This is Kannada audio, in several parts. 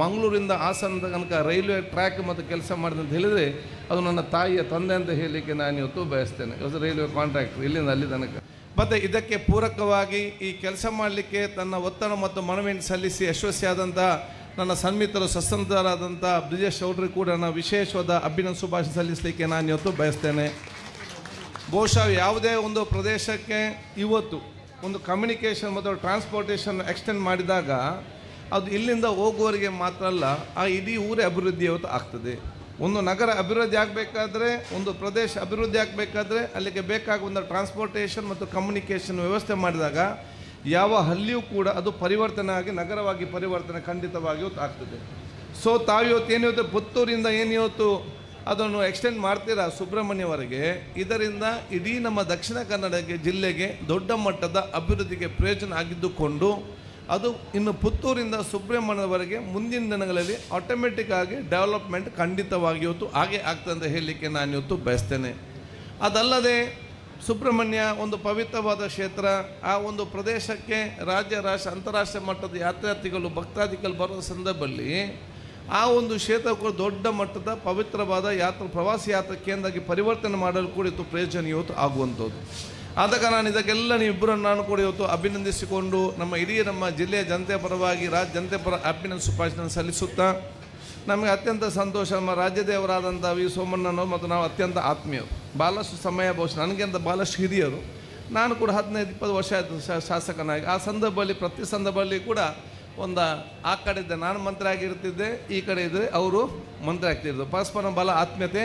ಮಂಗಳೂರಿಂದ ಹಾಸನ ತನಕ ರೈಲ್ವೆ ಟ್ರ್ಯಾಕ್ ಮತ್ತು ಕೆಲಸ ಮಾಡಿದೆ ಅಂತ ಹೇಳಿದರೆ ಅದು ನನ್ನ ತಾಯಿಯ ತಂದೆ ಅಂತ ಹೇಳಲಿಕ್ಕೆ ನಾನು ಇವತ್ತು ಬಯಸ್ತೇನೆ. ಇವತ್ತು ರೈಲ್ವೆ ಕಾಂಟ್ರಾಕ್ಟರ್ ಇಲ್ಲಿಂದ ಅಲ್ಲಿ ತನಕ. ಮತ್ತು ಇದಕ್ಕೆ ಪೂರಕವಾಗಿ ಈ ಕೆಲಸ ಮಾಡಲಿಕ್ಕೆ ತನ್ನ ಒತ್ತಡ ಮತ್ತು ಮನವಿಯನ್ನು ಸಲ್ಲಿಸಿ ಯಶಸ್ವಿಯಾದಂಥ ನನ್ನ ಸನ್ಮಿತರು ಸಸ್ತಂತರಾದಂಥ ಬ್ರಿಜೇಶ್ ಚೌಡ್ರಿ ಕೂಡ ನಾನು ವಿಶೇಷವಾದ ಅಭಿನಂದ ಶುಭಾಶಯ ಸಲ್ಲಿಸಲಿಕ್ಕೆ ನಾನು ಇವತ್ತು ಬಯಸ್ತೇನೆ. ಬಹುಶಃ ಯಾವುದೇ ಒಂದು ಪ್ರದೇಶಕ್ಕೆ ಇವತ್ತು ಒಂದು ಕಮ್ಯುನಿಕೇಷನ್ ಮತ್ತು ಟ್ರಾನ್ಸ್ಪೋರ್ಟೇಷನ್ ಎಕ್ಸ್ಟೆಂಡ್ ಮಾಡಿದಾಗ ಅದು ಇಲ್ಲಿಂದ ಹೋಗುವವರಿಗೆ ಮಾತ್ರ ಅಲ್ಲ, ಆ ಇಡೀ ಊರೇ ಅಭಿವೃದ್ಧಿ ಇವತ್ತು ಆಗ್ತದೆ. ಒಂದು ನಗರ ಅಭಿವೃದ್ಧಿ ಆಗಬೇಕಾದ್ರೆ, ಒಂದು ಪ್ರದೇಶ ಅಭಿವೃದ್ಧಿ ಆಗಬೇಕಾದ್ರೆ, ಅಲ್ಲಿಗೆ ಬೇಕಾಗುವಂಥ ಟ್ರಾನ್ಸ್ಪೋರ್ಟೇಷನ್ ಮತ್ತು ಕಮ್ಯುನಿಕೇಷನ್ ವ್ಯವಸ್ಥೆ ಮಾಡಿದಾಗ ಯಾವ ಹಳ್ಳಿಯೂ ಕೂಡ ಅದು ಪರಿವರ್ತನೆ ಆಗಿ, ನಗರವಾಗಿ ಪರಿವರ್ತನೆ ಖಂಡಿತವಾಗಿ ಇವತ್ತು ಆಗ್ತದೆ. ಸೊ ತಾವಿವತ್ತು ಏನಿವತ್ತು ಪುತ್ತೂರಿಂದ ಏನಿವತ್ತು ಅದನ್ನು ಎಕ್ಸ್ಟೆಂಡ್ ಮಾಡ್ತೀರಾ ಸುಬ್ರಹ್ಮಣ್ಯವರೆಗೆ? ಇದರಿಂದ ಇಡೀ ನಮ್ಮ ದಕ್ಷಿಣ ಕನ್ನಡಕ್ಕೆ ಜಿಲ್ಲೆಗೆ ದೊಡ್ಡ ಮಟ್ಟದ ಅಭಿವೃದ್ಧಿಗೆ ಪ್ರಯೋಜನ ಆಗಿದ್ದುಕೊಂಡು ಅದು ಇನ್ನು ಪುತ್ತೂರಿಂದ ಸುಬ್ರಹ್ಮಣ್ಯದವರೆಗೆ ಮುಂದಿನ ದಿನಗಳಲ್ಲಿ ಆಟೋಮೆಟಿಕ್ ಆಗಿ ಡೆವಲಪ್ಮೆಂಟ್ ಖಂಡಿತವಾಗಿ ಇವತ್ತು ಹಾಗೆ ಆಗ್ತದೆ ಅಂತ ಹೇಳಲಿಕ್ಕೆ ನಾನು ಇವತ್ತು ಬಯಸ್ತೇನೆ. ಅದಲ್ಲದೆ ಸುಬ್ರಹ್ಮಣ್ಯ ಒಂದು ಪವಿತ್ರವಾದ ಕ್ಷೇತ್ರ, ಆ ಒಂದು ಪ್ರದೇಶಕ್ಕೆ ರಾಜ್ಯ, ರಾಷ್ಟ್ರ, ಅಂತಾರಾಷ್ಟ್ರೀಯ ಮಟ್ಟದ ಯಾತ್ರಾರ್ಥಿಗಳು, ಭಕ್ತಾದಿಗಳು ಬರೋ ಸಂದರ್ಭದಲ್ಲಿ ಆ ಒಂದು ಕ್ಷೇತ್ರ ದೊಡ್ಡ ಮಟ್ಟದ ಪವಿತ್ರವಾದ ಯಾತ್ರಾ, ಪ್ರವಾಸಿ ಯಾತ್ರಾ ಕೇಂದ್ರಕ್ಕೆ ಪರಿವರ್ತನೆ ಮಾಡಲು ಕೂಡ ಇವತ್ತು ಪ್ರಯೋಜನ ಇವತ್ತು ಆಗುವಂಥದ್ದು. ಆದ ಕಾರಣ ನಾನು ಇದಕ್ಕೆಲ್ಲ ನೀವಿಬ್ಬರನ್ನು ನಾನು ಕೂಡ ಇವತ್ತು ಅಭಿನಂದಿಸಿಕೊಂಡು ನಮ್ಮ ಇಡೀ ನಮ್ಮ ಜಿಲ್ಲೆಯ ಜನತೆ ಪರವಾಗಿ, ರಾಜ್ಯ ಜನತೆ ಪರ ಅಭಿನಂದ ಸುಭಾಷಣೆ ಸಲ್ಲಿಸುತ್ತಾ ನಮಗೆ ಅತ್ಯಂತ ಸಂತೋಷ. ನಮ್ಮ ರಾಜ್ಯದೇವರಾದಂಥ ವಿ. ಸೋಮಣ್ಣನವರು ಮತ್ತು ನಾವು ಅತ್ಯಂತ ಆತ್ಮೀಯರು. ಭಾಳಷ್ಟು ಸಮಯ ಬಹುಶಃ ನನಗಿಂತ ಭಾಳಷ್ಟು ಹಿರಿಯರು. ನಾನು ಕೂಡ ಹದಿನೈದು, ಇಪ್ಪತ್ತು ವರ್ಷ ಆಯಿತು ಶಾಸಕನಾಗಿ. ಆ ಸಂದರ್ಭದಲ್ಲಿ, ಪ್ರತಿ ಸಂದರ್ಭದಲ್ಲಿ ಕೂಡ ಒಂದು ಆ ಕಡೆ ಇದ್ದೆ. ನಾನು ಮಂತ್ರಿ ಆಗಿರ್ತಿದ್ದೆ, ಈ ಕಡೆ ಇದ್ದರೆ ಅವರು ಮಂತ್ರಿ ಆಗ್ತಿದ್ರು. ಪರಸ್ಪರ ಬಲ ಆತ್ಮೀಯತೆ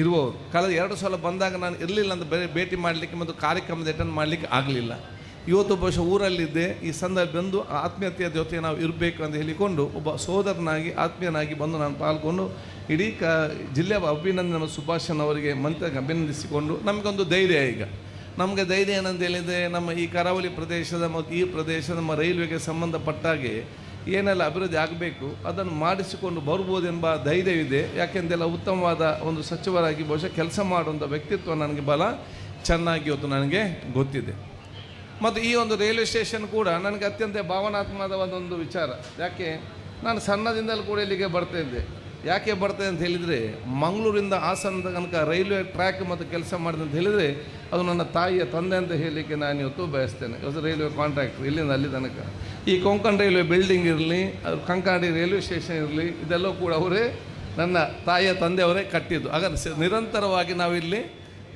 ಇರುವವರು. ಕಳೆದ ಎರಡು ಸಲ ಬಂದಾಗ ನಾನು ಇರಲಿಲ್ಲ ಅಂತ ಬೇರೆ ಭೇಟಿ ಮಾಡಲಿಕ್ಕೆ ಮತ್ತು ಕಾರ್ಯಕ್ರಮದ ಅಟೆಂಡ್ ಮಾಡಲಿಕ್ಕೆ ಆಗಲಿಲ್ಲ. ಇವತ್ತು ಬಹುಶಃ ಊರಲ್ಲಿದ್ದೆ. ಈ ಸಂದರ್ಭ ಬಂದು ಆತ್ಮೀಯತೆಯ ಜೊತೆ ನಾವು ಇರಬೇಕು ಅಂತ ಹೇಳಿಕೊಂಡು ಒಬ್ಬ ಸೋದರನಾಗಿ, ಆತ್ಮೀಯನಾಗಿ ಬಂದು ನಾನು ಪಾಲ್ಗೊಂಡು ಇಡೀ ಕ ಜಿಲ್ಲೆಯ ಅಭಿನಂದನೆ ಸುಭಾಷನ್ ಅವರಿಗೆ ಮಂತ್ರ ಅಭಿನಂದಿಸಿಕೊಂಡು ನಮಗೊಂದು ಧೈರ್ಯ ಈಗ. ನಮಗೆ ಧೈರ್ಯ ಏನಂತ ಹೇಳಿದರೆ ನಮ್ಮ ಈ ಕರಾವಳಿ ಪ್ರದೇಶದ ಮತ್ತು ಈ ಪ್ರದೇಶ ನಮ್ಮ ರೈಲ್ವೆಗೆ ಸಂಬಂಧಪಟ್ಟಾಗೆ ಏನೆಲ್ಲ ಅಭಿವೃದ್ಧಿ ಆಗಬೇಕು, ಅದನ್ನು ಮಾಡಿಸಿಕೊಂಡು ಬರ್ಬೋದೆಂಬ ಧೈರ್ಯವಿದೆ. ಯಾಕೆಂದೆಲ್ಲ ಉತ್ತಮವಾದ ಒಂದು ಸಚಿವರಾಗಿ ಬಹುಶಃ ಕೆಲಸ ಮಾಡುವಂಥ ವ್ಯಕ್ತಿತ್ವ ನನಗೆ ಬಲ ಚೆನ್ನಾಗಿ ಇವತ್ತು ನನಗೆ ಗೊತ್ತಿದೆ. ಮತ್ತು ಈ ಒಂದು ರೈಲ್ವೆ ಸ್ಟೇಷನ್ ಕೂಡ ನನಗೆ ಅತ್ಯಂತ ಭಾವನಾತ್ಮಕವಾದ ಒಂದು ವಿಚಾರ. ಯಾಕೆ, ನಾನು ಸಣ್ಣದಿಂದಲೂ ಕೂಡ ಇಲ್ಲಿಗೆ ಬರ್ತಾ ಇದ್ದೆ. ಯಾಕೆ ಬರ್ತದೆ ಅಂತ ಹೇಳಿದರೆ, ಮಂಗಳೂರಿಂದ ಹಾಸನ ತನಕ ರೈಲ್ವೆ ಟ್ರ್ಯಾಕ್ ಮತ್ತು ಕೆಲಸ ಮಾಡಿದೆ ಅಂತ ಹೇಳಿದರೆ, ಅದು ನನ್ನ ತಾಯಿಯ ತಂದೆ ಅಂತ ಹೇಳಲಿಕ್ಕೆ ನಾನು ಇವತ್ತು ಬಯಸ್ತೇನೆ. ಇವತ್ತು ರೈಲ್ವೆ ಕಾಂಟ್ರಾಕ್ಟ್ ಇಲ್ಲಿಂದ ಅಲ್ಲಿ ತನಕ. ಈ ಕೊಂಕಣ ರೈಲ್ವೆ ಬಿಲ್ಡಿಂಗ್ ಇರಲಿ ಕಂಕಾಡಿ ರೈಲ್ವೆ ಸ್ಟೇಷನ್ ಇರಲಿ ಇದೆಲ್ಲ ಕೂಡ ಅವರೇ ನನ್ನ ತಾಯಿಯ ತಂದೆಯವರೇ ಕಟ್ಟಿದ್ದು. ಆಗ ನಿರಂತರವಾಗಿ ನಾವಿಲ್ಲಿ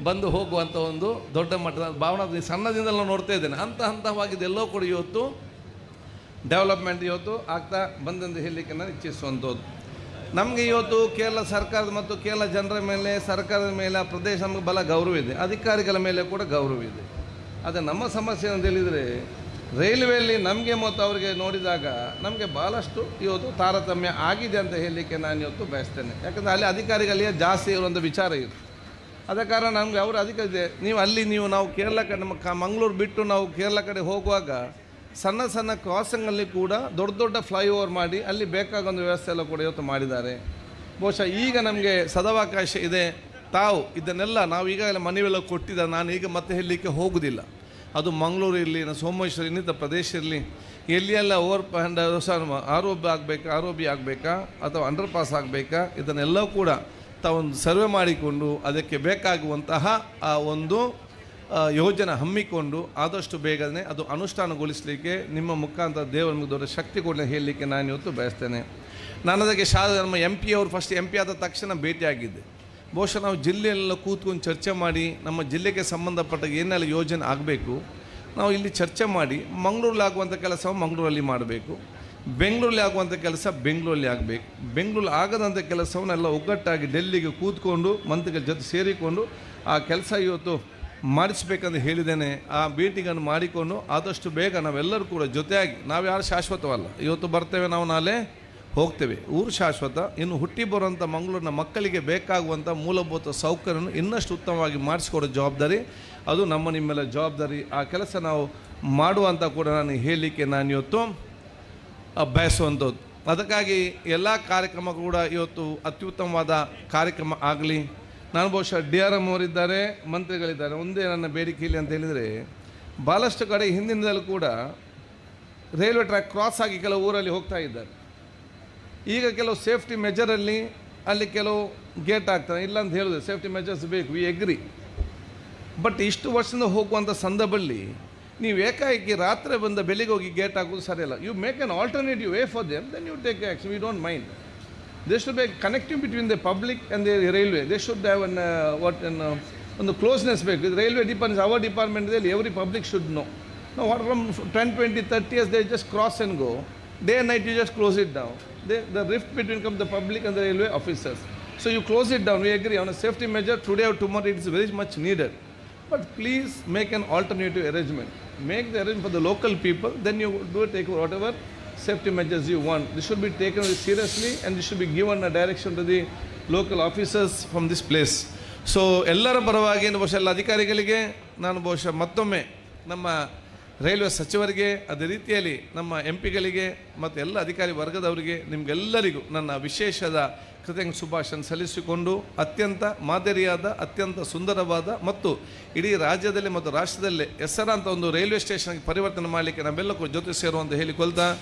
ಬಂದು ಹೋಗುವಂಥ ಒಂದು ದೊಡ್ಡ ಮಟ್ಟದ ಭಾವನಾ ಸಣ್ಣದಿಂದಲೂ ನೋಡ್ತಾ ಇದ್ದೇನೆ. ಹಂತ ಹಂತವಾಗಿ ಇದೆಲ್ಲವೂ ಕೂಡ ಇವತ್ತು ಡೆವಲಪ್ಮೆಂಟ್ ಇವತ್ತು ಆಗ್ತಾ ಬಂದಂದು ಹೇಳಲಿಕ್ಕೆ ನಾನು ಇಚ್ಛಿಸುವಂಥದ್ದು. ನಮಗೆ ಇವತ್ತು ಕೇರಳ ಸರ್ಕಾರದ ಮತ್ತು ಕೇರಳ ಜನರ ಮೇಲೆ, ಸರ್ಕಾರದ ಮೇಲೆ, ಆ ಪ್ರದೇಶ ನಮಗೆ ಬಲ ಗೌರವ ಇದೆ. ಅಧಿಕಾರಿಗಳ ಮೇಲೆ ಕೂಡ ಗೌರವ ಇದೆ. ಆದರೆ ನಮ್ಮ ಸಮಸ್ಯೆ ಅಂತ ಹೇಳಿದರೆ ರೈಲ್ವೆಯಲ್ಲಿ ನಮಗೆ ಮತ್ತು ಅವರಿಗೆ ನೋಡಿದಾಗ ನಮಗೆ ಭಾಳಷ್ಟು ಇವತ್ತು ತಾರತಮ್ಯ ಆಗಿದೆ ಅಂತ ಹೇಳಲಿಕ್ಕೆ ನಾನು ಇವತ್ತು ಬಯಸ್ತೇನೆ. ಯಾಕಂದರೆ ಅಲ್ಲಿ ಅಧಿಕಾರಿಗಳಿಗೆ ಜಾಸ್ತಿ ಇರುವಂಥ ವಿಚಾರ ಇದೆ ಅದ ಕಾರಣ ನಮಗೆ ಅವರು ಅಧಿಕ ಇದೆ. ನೀವು ಅಲ್ಲಿ ನೀವು ನಾವು ಕೇರಳ ಕಡೆ ನಮ್ಮ ಕ ಮಂಗಳೂರು ಬಿಟ್ಟು ನಾವು ಕೇರಳ ಕಡೆ ಹೋಗುವಾಗ ಸಣ್ಣ ಸಣ್ಣ ಕ್ರಾಸಿಂಗಲ್ಲಿ ಕೂಡ ದೊಡ್ಡ ದೊಡ್ಡ ಫ್ಲೈಓವರ್ ಮಾಡಿ ಅಲ್ಲಿ ಬೇಕಾಗೊಂದು ವ್ಯವಸ್ಥೆ ಎಲ್ಲ ಕೂಡ ಇವತ್ತು ಮಾಡಿದ್ದಾರೆ. ಬಹುಶಃ ಈಗ ನಮಗೆ ಸದಾವಕಾಶ ಇದೆ. ತಾವು ಇದನ್ನೆಲ್ಲ ನಾವು ಈಗಾಗಲೇ ಮನವಿಯೆಲ್ಲ ಕೊಟ್ಟಿದ್ದ ನಾನು ಈಗ ಮತ್ತೆ ಹೇಳಲಿಕ್ಕೆ ಹೋಗುವುದಿಲ್ಲ ಅದು ಮಂಗಳೂರು ಇರಲಿ ಸೋಮೇಶ್ವರ ಇನ್ನಿತರ ಪ್ರದೇಶ ಇರಲಿ ಎಲ್ಲಿಯೆಲ್ಲ ಓವರ್ ಹ್ಯಾಂಡ್ ಆರೋಬಿ ಆಗಬೇಕಾ ಆರೋಬಿ ಆಗಬೇಕಾ, ಅಥವಾ ಅಂಡರ್ ಪಾಸ್ ಆಗಬೇಕಾ, ಇದನ್ನೆಲ್ಲ ಕೂಡ ತಾವೊಂದು ಸರ್ವೆ ಮಾಡಿಕೊಂಡು ಅದಕ್ಕೆ ಬೇಕಾಗುವಂತಹ ಆ ಒಂದು ಯೋಜನೆ ಹಮ್ಮಿಕೊಂಡು ಆದಷ್ಟು ಬೇಗನೆ ಅದು ಅನುಷ್ಠಾನಗೊಳಿಸಲಿಕ್ಕೆ ನಿಮ್ಮ ಮುಖಾಂತರ ದೇವರ ನಿಮಗೆ ಶಕ್ತಿ ಕೊಡಲಿ ಹೇಳಲಿಕ್ಕೆ ನಾನು ಇವತ್ತು ಬಯಸ್ತೇನೆ. ನಾನು ಅದಕ್ಕೆ ಶಾ ನಮ್ಮ ಎಂ ಪಿ ಅವರು ಫಸ್ಟ್ ಎಂ ಪಿ ಆದ ತಕ್ಷಣ ಭೇಟಿಯಾಗಿದ್ದೆ. ಬಹುಶಃ ನಾವು ಜಿಲ್ಲೆಯೆಲ್ಲ ಕೂತ್ಕೊಂಡು ಚರ್ಚೆ ಮಾಡಿ, ನಮ್ಮ ಜಿಲ್ಲೆಗೆ ಸಂಬಂಧಪಟ್ಟ ಏನೆಲ್ಲ ಯೋಜನೆ ಆಗಬೇಕು, ನಾವು ಇಲ್ಲಿ ಚರ್ಚೆ ಮಾಡಿ, ಮಂಗಳೂರಲ್ಲಿ ಆಗುವಂಥ ಕೆಲಸ ಮಂಗಳೂರಲ್ಲಿ ಮಾಡಬೇಕು. ಬೆಂಗಳೂರಲ್ಲಿ ಆಗುವಂಥ ಕೆಲಸ ಬೆಂಗಳೂರಲ್ಲಿ ಆಗಬೇಕು. ಬೆಂಗಳೂರಲ್ಲಿ ಆಗದಂಥ ಕೆಲಸವನ್ನೆಲ್ಲ ಒಗ್ಗಟ್ಟಾಗಿ ಡೆಲ್ಲಿಗೆ ಕೂತ್ಕೊಂಡು, ಮಂತ್ರಿಗಳ ಜೊತೆ ಸೇರಿಕೊಂಡು ಆ ಕೆಲಸ ಇವತ್ತು ಮಾಡಿಸ್ಬೇಕಂತ ಹೇಳಿದ್ದೇನೆ. ಆ ಭೇಟಿಗಳನ್ನು ಮಾಡಿಕೊಂಡು ಆದಷ್ಟು ಬೇಗ ನಾವೆಲ್ಲರೂ ಕೂಡ ಜೊತೆಯಾಗಿ ನಾವು ಯಾರು ಶಾಶ್ವತವಲ್ಲ, ಇವತ್ತು ಬರ್ತೇವೆ ನಾವು ನಾಳೆ. ಹೋಗ್ತೇವೆ. ಊರು ಶಾಶ್ವತ, ಇನ್ನು ಹುಟ್ಟಿ ಬರುವಂಥ ಮಂಗಳೂರಿನ ಮಕ್ಕಳಿಗೆ ಬೇಕಾಗುವಂಥ ಮೂಲಭೂತ ಸೌಕರ್ಯವನ್ನು ಇನ್ನಷ್ಟು ಉತ್ತಮವಾಗಿ ಮಾಡಿಸ್ಕೊಡೋ ಜವಾಬ್ದಾರಿ, ಅದು ನಮ್ಮ ನಿಮ್ಮೆಲ್ಲ ಜವಾಬ್ದಾರಿ. ಆ ಕೆಲಸ ನಾವು ಮಾಡುವಂಥ ಕೂಡ ನಾನು ಹೇಳಲಿಕ್ಕೆ ನಾನು ಇವತ್ತು ಬಯಸುವಂಥದ್ದು. ಅದಕ್ಕಾಗಿ ಎಲ್ಲ ಕಾರ್ಯಕ್ರಮ ಕೂಡ ಇವತ್ತು ಅತ್ಯುತ್ತಮವಾದ ಕಾರ್ಯಕ್ರಮ ಆಗಲಿ. ನಾನು ಬಹುಶಃ ಡಿ ಆರ್ ಎಂ ಅವರಿದ್ದಾರೆ, ಮಂತ್ರಿಗಳಿದ್ದಾರೆ. ಒಂದೇ ನನ್ನ ಬೇಡಿಕೆ ಇಲ್ಲಿ ಅಂತ ಹೇಳಿದರೆ ಭಾಳಷ್ಟು ಕಡೆ ಹಿಂದಿನದಲ್ಲೂ ಕೂಡ ರೈಲ್ವೆ ಟ್ರ್ಯಾಕ್ ಕ್ರಾಸ್ ಆಗಿ ಕೆಲವು ಊರಲ್ಲಿ ಹೋಗ್ತಾ ಇದ್ದಾರೆ. ಈಗ ಕೆಲವು ಸೇಫ್ಟಿ ಮೆಜರಲ್ಲಿ ಅಲ್ಲಿ ಕೆಲವು ಗೇಟ್ ಆಗ್ತಾರೆ ಇಲ್ಲ ಅಂತ ಹೇಳಿದ್ರೆ ಸೇಫ್ಟಿ ಮೆಜರ್ಸ್ ಬೇಕು ವಿ ಎಗ್ರಿ ಬಟ್ ಇಷ್ಟು ವರ್ಷದಿಂದ ಹೋಗುವಂಥ ಸಂದರ್ಭದಲ್ಲಿ ನೀವು ಏಕಾಏಕಿ ರಾತ್ರಿ ಬಂದ ಬೆಳಿಗ್ಗೆ ಹೋಗಿ ಗೇಟ್ ಹಾಕೋದು ಸರಿಯಲ್ಲ you make an alternative way for them then you take action we don't mind they should be connective between the public and the railway they should have an what an ಒಂದು ಕ್ಲೋಸ್ನೆಸ್ ಬೇಕು. ಇದು ರೈಲ್ವೆ ಡಿಪಾರ್ಟ್ಮೆಂಟ್ ಅವರ್ ಡಿಪಾರ್ಟ್ಮೆಂಟ್ದಲ್ಲಿ ಎವ್ರಿ ಪಬ್ಲಿಕ್ ಶುಡ್ ನೋ ನಾವು what from ten twenty thirty years they just cross and go Day night you just close it down they the rift between come the public and the railway officers so you close it down we agree on a safety measure today or tomorrow it is very much needed But please make an alternative arrangement. Make the arrangement for the local people, then you do take whatever safety measures you want. This should be taken very seriously and this should be given a direction to the local officers from this place. So ಎಲ್ಲರ ಪರವಾಗಿ ಬಹುಶಃ ಎಲ್ಲ ಅಧಿಕಾರಿಗಳಿಗೆ ನಾನು ಬಹುಶಃ ಮತ್ತೊಮ್ಮೆ ನಮ್ಮ ರೈಲ್ವೆ ಸಚಿವರಿಗೆ, ಅದೇ ರೀತಿಯಲ್ಲಿ ನಮ್ಮ ಎಂ ಪಿಗಳಿಗೆ ಮತ್ತು ಎಲ್ಲ ಅಧಿಕಾರಿ ವರ್ಗದವರಿಗೆ ನಿಮಗೆಲ್ಲರಿಗೂ ನನ್ನ ವಿಶೇಷದ ಕೃತಜ್ಞ ಶುಭಾಶಯ ಸಲ್ಲಿಸಿಕೊಂಡು ಅತ್ಯಂತ ಮಾದರಿಯಾದ, ಅತ್ಯಂತ ಸುಂದರವಾದ ಮತ್ತು ಇಡೀ ರಾಜ್ಯದಲ್ಲಿ ಮತ್ತು ರಾಷ್ಟ್ರದಲ್ಲೇ ಹೆಸರಾಂತ ಒಂದು ರೈಲ್ವೆ ಸ್ಟೇಷನ್ಗೆ ಪರಿವರ್ತನೆ ಮಾಡಲಿಕ್ಕೆ ನಮ್ಮೆಲ್ಲಕ್ಕೂ ಜೊತೆ ಸೇರುವಂತ ಹೇಳಿಕೊಳ್ತಾ